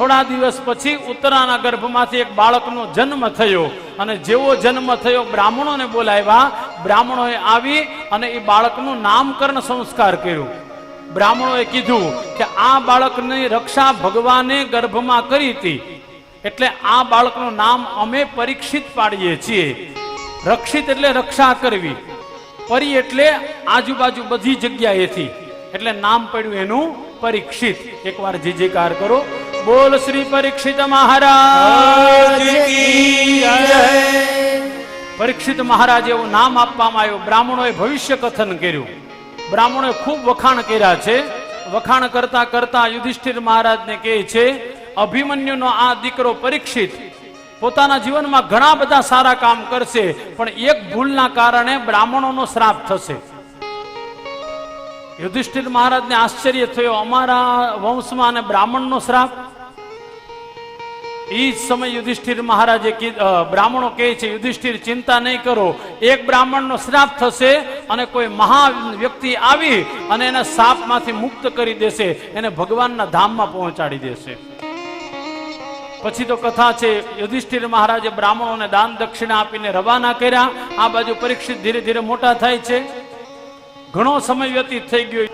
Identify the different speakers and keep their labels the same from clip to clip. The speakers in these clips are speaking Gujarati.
Speaker 1: થોડા દિવસ પછી ઉત્તરાના ગર્ભમાંથી એક બાળકનો જન્મ થયો અને જેવો જન્મ થયો બ્રાહ્મણોને બોલાવ્યા. બ્રાહ્મણોએ આવી અને એ બાળકનું નામકરણ સંસ્કાર કર્યું. બ્રાહ્મણોએ કીધું કે આ બાળકની રક્ષા ભગવાને ગર્ભમાં કરી હતી. એટલે આ બાળકનું નામ અમે પરીક્ષિત પાડીએ છીએ. રક્ષિત એટલે રક્ષા કરવી. પરી એટલે આજુબાજુ બધી જગ્યાએથી. એટલે નામ પડ્યું એનું પરીક્ષિત. એકવાર જીજીકાર કરો. બોલ શ્રી પરીક્ષિત મહારાજ પરીક્ષિત મહારાજ એવું નામ આપવામાં આવ્યું. બ્રાહ્મણોએ ભવિષ્ય કથન કર્યું. બ્રાહ્મણોએ ખૂબ વખાણ કર્યા છે. વખાણ કરતા કરતા યુધિષ્ઠિર મહારાજને કહે છે અભિમન્યુનો આ દીકરો પરીક્ષિત. પોતાના જીવનમાં ઘણા બધા સારા કામ કરશે પણ એક ભૂલના કારણે બ્રાહ્મણોનો શ્રાપ થશે. યુધિષ્ઠિર મહારાજને આશ્ચર્ય થયો. અમારા વંશમાં અને બ્રાહ્મણનો શ્રાપ? એ જ સમય યુધિષ્ઠિર મહારાજે બ્રાહ્મણો કહે છે, યુધિષ્ઠિર, ચિંતા નહીં કરો. એક બ્રાહ્મણનો શ્રાપ થશે અને કોઈ મહા વ્યક્તિ આવી અને એના શાપમાંથી મુક્ત કરી દેશે. એને ભગવાનના ધામમાં પહોંચાડી દેશે. પછી તો કથા છે, યુધિષ્ઠિર મહારાજે બ્રાહ્મણોને દાન દક્ષિણા આપીને રવાના કર્યા. આ બાજુ પરીક્ષિત ધીરે ધીરે મોટા થાય છે. ઘણો સમય વ્યતીત થઈ ગયો.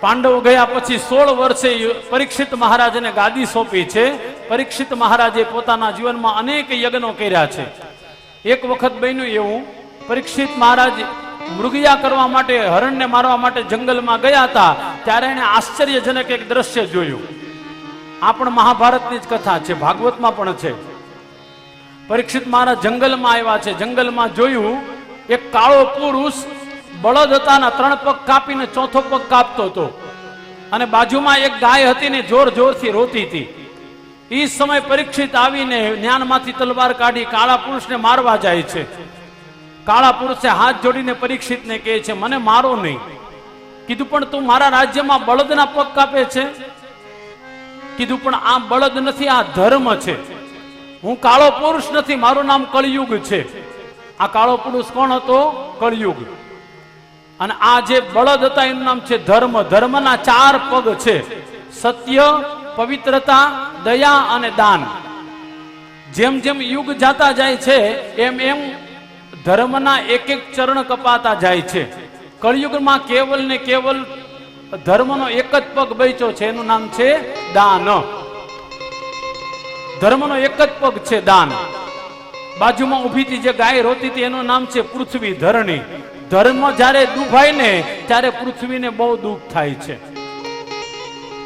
Speaker 1: પાંડવો ગયા પછી સોળ વર્ષે પરીક્ષિત મહારાજને ગાદી સોંપી છે. પરીક્ષિત મહારાજે પોતાના જીવનમાં અનેક યજ્ઞો કર્યા છે. એક વખત બન્યું એવું, પરીક્ષિત મહારાજ મૃગયા કરવા માટે, હરણને મારવા માટે જંગલમાં ગયા હતા, ત્યારે એને આશ્ચર્યજનક એક દ્રશ્ય જોયું. આ પણ મહાભારતની જ કથા છે, ભાગવતમાં પણ છે. પરીક્ષિત મહારાજ જંગલમાં આવ્યા છે, જંગલમાં જોયું, એક કાળો પુરુષ બળદ હતાના ત્રણ પગ કાપીને ચોથો પગ કાપતો હતો. અને બાજુમાં એક ગાય હતી ને જોર જોરથી રોતી હતી. એ સમય પરીક્ષિત આવીને જ્ઞાનમાંથી તલવાર કાઢી કાળા પુરુષને મારવા જાય છે. કાળા પુરુષે હાથ જોડીને પરીક્ષિતને કહે છે, મને મારો નહીં. કીધું, પણ તું મારા રાજ્યમાં બળદના પગ કાપે છે? કીધું, પણ આ બળદ નથી, આ ધર્મ છે. હું કાળો પુરુષ નથી, મારું નામ કળિયુગ છે. આ કાળો પુરુષ કોણ હતો? કળિયુગ. અને આ જે બળદ હતા, એનું નામ છે ધર્મ. ધર્મના ચાર પગ છે. સત્ય પવિત્રતા, દયા અને દાન. જેમ જેમ યુગ જાતા જાય છે, એમ એમ ધર્મના એક એક ચરણ કપાતા જાય છે. કળિયુગમાં કેવલ ને કેવલ ધર્મનો એક જ પગ બચ્યો છે, એનું નામ છે દાન. ધર્મનો એક જ પગ છે દાન. બાજુમાં ઊભી હતી જે ગાય રોતી હતી, એનું નામ છે પૃથ્વી ધરણી. ધર્મ જ્યારે દુભાય ને, ત્યારે પૃથ્વીને બહુ દુઃખ થાય છે.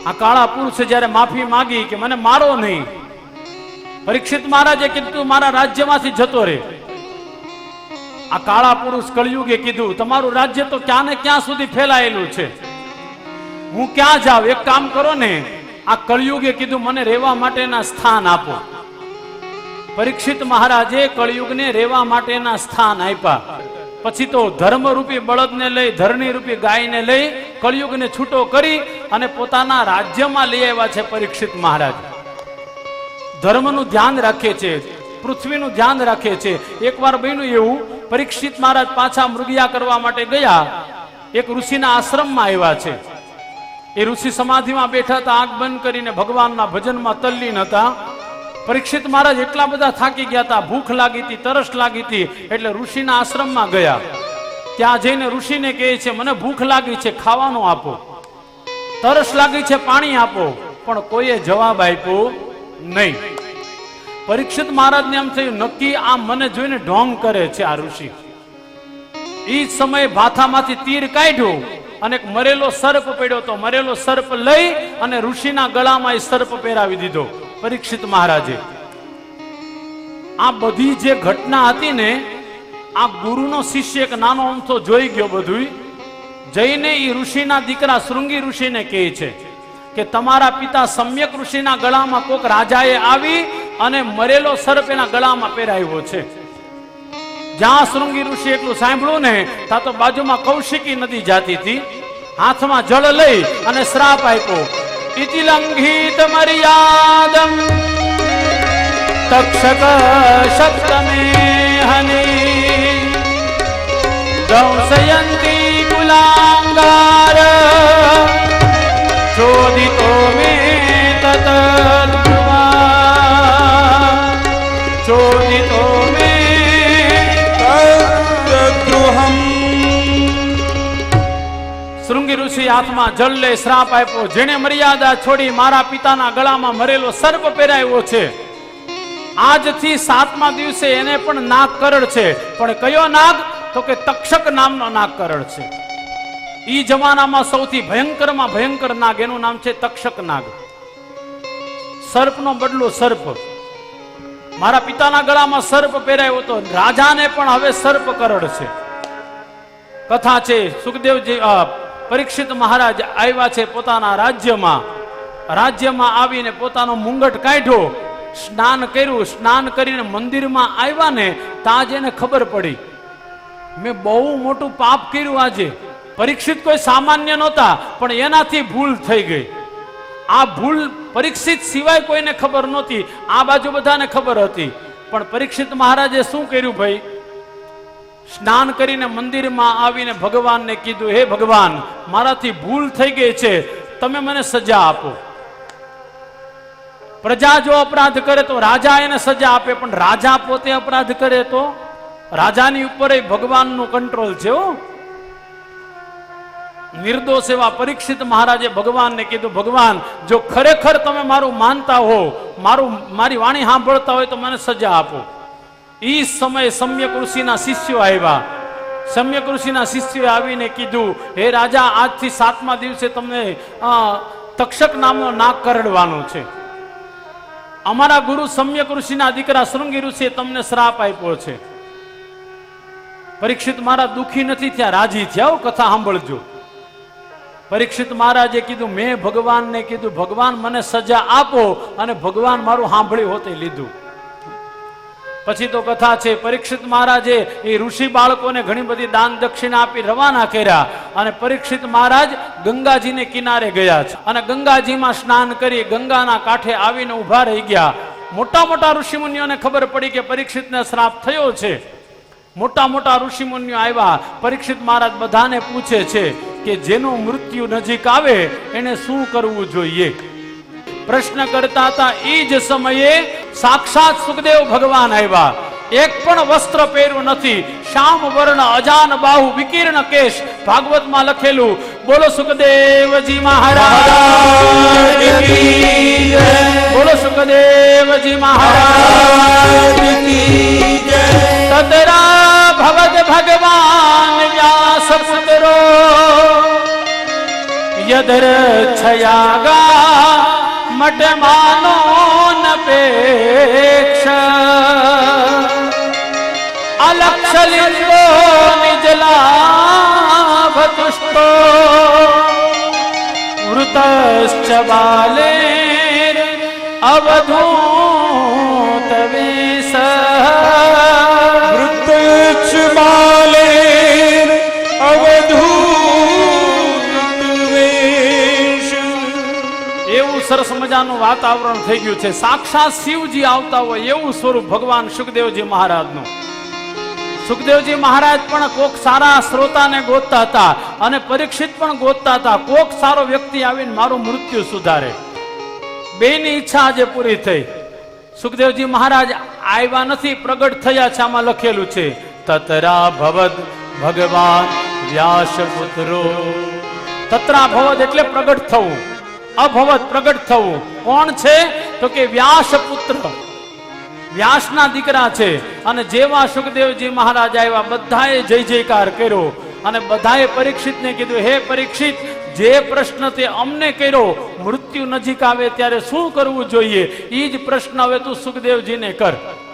Speaker 1: આ કાળા પુરુષે જ્યારે માફી માંગી કે મને મારો નહીં, પરીક્ષિત મહારાજે કીધું, મારા રાજ્યમાંથી જતો રે. આ કાળા પુરુષ કળિયુગે કીધું, તમારું રાજ્ય તો ક્યાં ને ક્યાં સુધી ફેલાયેલું છે? હું ક્યાં જાઉં? એક કામ કરો ને. આ કળિયુગે કીધું, મને રહેવા માટેના સ્થાન આપો. પરીક્ષિત મહારાજે કળિયુગને રહેવા માટેના સ્થાન આપ્યા. પછી તો ધર્મરૂપી બળદને લઈ ધરણી રૂપી ગાયને લઈ કળિયુગને છૂટો કરી અને પોતાના રાજ્યમાં લઈ આવ્યા છે પરીક્ષિત મહારાજ. ધર્મનું ધ્યાન રાખે છે, પૃથ્વીનું ધ્યાન રાખે છે. એકવાર બન્યું એવું, પરીક્ષિત મહારાજ પાછા મૃગિયા કરવા માટે ગયા. એક ઋષિના આશ્રમમાં આવ્યા છે. એ ઋષિ સમાધિમાં બેઠા હતા, આંખ બંધ કરીને ભગવાનના ભજનમાં તલ્લીન હતા. પરીક્ષિત મહારાજ એટલા બધા થાકી ગયા હતા, ભૂખ લાગી હતી, તરસ લાગી હતી, એટલે ઋષિના આશ્રમમાં ગયા. ત્યાં જઈને ઋષિને કહે છે, મને ભૂખ લાગી છે, ખાવાનું આપો. તરસ લાગી છે, પાણી આપો. પણ કોઈએ જવાબ આપ્યો નહીં. પરીક્ષિત મહારાજને એમ થયું, નક્કી આ મને જોઈને ઢોંગ કરે છે આ ઋષિ. એ સમયે ભાથામાંથી તીર કાઢ્યો અને એક મરેલો સર્પ પડ્યો તો મરેલો સર્પ લઈ અને ઋષિના ગળામાં એ સર્પ પહેરાવી દીધો, પરીક્ષિત મહારાજે. આ બધી જે ઘટના હતી ને, આ ગુરુનો શિષ્ય એક નાનો અમથો જોઈ ગયો બધું જઈને એ ઋષિના દીકરા શૃંગી ઋષિને કહે છે કે તમારા પિતા સમ્યક ઋષિના ગળામાં કોક રાજાએ આવી અને મરેલો સર્પ એના ગળામાં પહેરાવ્યો છે. જ્યાં શૃંગી ઋષિ એટલું સાંભળ્યું ને, ત્યાં તો બાજુમાં કૌશિકી નદી જાતી હતી. હાથમાં જળ લઈ અને શ્રાપ આપ્યો. ઇતિ લંઘિત મર્યાદમ તક્ષક સપ્તમે હની. દંશયંતી मूलाङ्गार चोदितो मे ततद्भुवा चोदितो मे तद्गृहम् શૃંગી ઋષિ હાથમાં જલ લે શ્રાપ આપ્યો. જેને મર્યાદા છોડી મારા પિતાના ગળામાં મરેલો સર્પ પહેરાયો છે. આજથી સાતમા દિવસે એને પણ નાગ કરડ છે. પણ કયો નાગ? તો કે તક્ષક નામનો નાગ કરડ છે. ઈ જમાનામાં સૌથી ભયંકરમાં ભયંકર નાગ, એનું નામ છે તક્ષક નાગ. સર્પનો બદલો સર્પ. મારા પિતાના ગળામાં સર્પ પહેરાયો હતો. રાજાને પણ હવે સર્પ કરડ છે. કથા છે, સુખદેવજી પરીક્ષિત મહારાજ આવ્યા છે પોતાના રાજ્યમાં. રાજ્યમાં આવીને પોતાનો મુંગટ કાઢ્યો. સ્નાન કર્યું. સ્નાન કરીને મંદિરમાં આવ્યા ને ત્યાં જ એને ખબર પડી. મેં બહુ મોટું પાપ કર્યું આજે. પરીક્ષિત કોઈ સામાન્ય નહોતા, પણ એનાથી ભૂલ થઈ ગઈ. આ ભૂલ પરીક્ષિત સિવાય કોઈને ખબર નહોતી, આ બાજુ બધાને ખબર હતી. પણ પરીક્ષિત મહારાજે શું કર્યું ભાઈ? સ્નાન કરીને મંદિરમાં આવીને ભગવાનને કીધું, હે ભગવાન, મારાથી ભૂલ થઈ ગઈ છે, તમે મને સજા આપો. પ્રજા જો અપરાધ કરે તો રાજા એને સજા આપે, પણ રાજા પોતે અપરાધ કરે તો? રાજાની ઉપર એ ભગવાનનું કંટ્રોલ છે હો. નિર્દોષ એવા પરીક્ષિત મહારાજે ભગવાનને કીધું, ભગવાન, જો ખરેખર તમે મારું માનતા હો, મારું, મારી વાણી સાંભળતા હોય તો મને સજા આપો. એ સમયે સમ્યક ઋષિના શિષ્યો આવ્યા. સમ્યક ઋષિના શિષ્યોએ આવીને કીધું, હે રાજા, આજથી સાતમા દિવસે તમને તક્ષક નામનો નાક કરડવાનો છે. અમારા ગુરુ સમ્યક ઋષિના દીકરા શૃંગી ઋષિએ તમને શ્રાપ આપ્યો છે. પરીક્ષિત મારા દુખી નથી થયા, રાજી થયા કથા સાંભળજો. પરીક્ષિત મહારાજે કીધું, મેં ભગવાનને કીધું, ભગવાન મને સજા આપો અને ભગવાન મારું સાંભળ્યું હોતે લીધું. પછી તો કથા છે, પરીક્ષિત મહારાજે એ ઋષિ બાળકોને ઘણી બધી દાન દક્ષિણા આપી રવાના કર્યા અને પરીક્ષિત મહારાજ ગંગાજીને કિનારે ગયા છે. અને ગંગાજીમાં સ્નાન કરી ગંગાના કાંઠે આવીને ઊભા રહી ગયા. મોટા મોટા ઋષિમુનિઓને ખબર પડી કે પરીક્ષિતને શ્રાપ થયો છે. મોટા મોટા ઋષિમુનિઓ આવ્યા. પરીક્ષિત મહારાજ બધાને પૂછે છે કે જેનું મૃત્યુ નજીક આવે, એને શું કરવું જોઈએ પ્રશ્ન કરતા હતા, એ જ સમયે સાક્ષાત સુખદેવ ભગવાન આવ્યા એક પણ વસ્ત્ર પહેર્યું નથી શ્યામ વર્ણ અજાન બાહુ વિકીર્ણ કેશ ભાગવતમાં લખેલું, બોલો સુખદેવજી મહારાજ. બોલો સુખદેવજી મહારાજ. તતરા ભવદ યદર્છયાગા મટમાનો નપેક્ષ. અલક્ષલિંગો નિજલાભ તુષ્ટો વૃતશ્ચ બાલે અવધૂત સરસ મજાનું વાતાવરણ થઈ ગયું છે. સાક્ષાત શિવજી આવતા હોય એવું સ્વરૂપ ભગવાન સુખદેવજી મહારાજનું. સુખદેવજી મહારાજ પણ કોક સારા શ્રોતાને ગોતતા હતા અને પરીક્ષિત પણ ગોતતા હતા. કોક સારો વ્યક્તિ આવીને મારું મૃત્યુ સુધારે. બેની ઈચ્છા આજે પૂરી થઈ. સુખદેવજી મહારાજ આવ્યા નથી, પ્રગટ થયા છે, આમાં લખેલું છે. તતરા ભવદ ભગવાન વ્યાસ પુત્રો તત્રા ભવદ એટલે પ્રગટ થવું. અભવદ પ્રગટ થવું. કોણ છે? તો કે વ્યાસ પુત્ર વ્યાસના દીકરા છે. અને જેવા સુખદેવજી મહારાજ આવ્યા, બધાએ જય જયકાર કર્યો. અને બધાએ પરીક્ષિતને કીધું, હે પરીક્ષિત, જે પ્રશ્ન તે અમને કર્યો, મૃત્યુ નજીક આવે ત્યારે શું કરવું જોઈએ? એ જ પ્રશ્ન હવે તું સુખદેવજીને કર.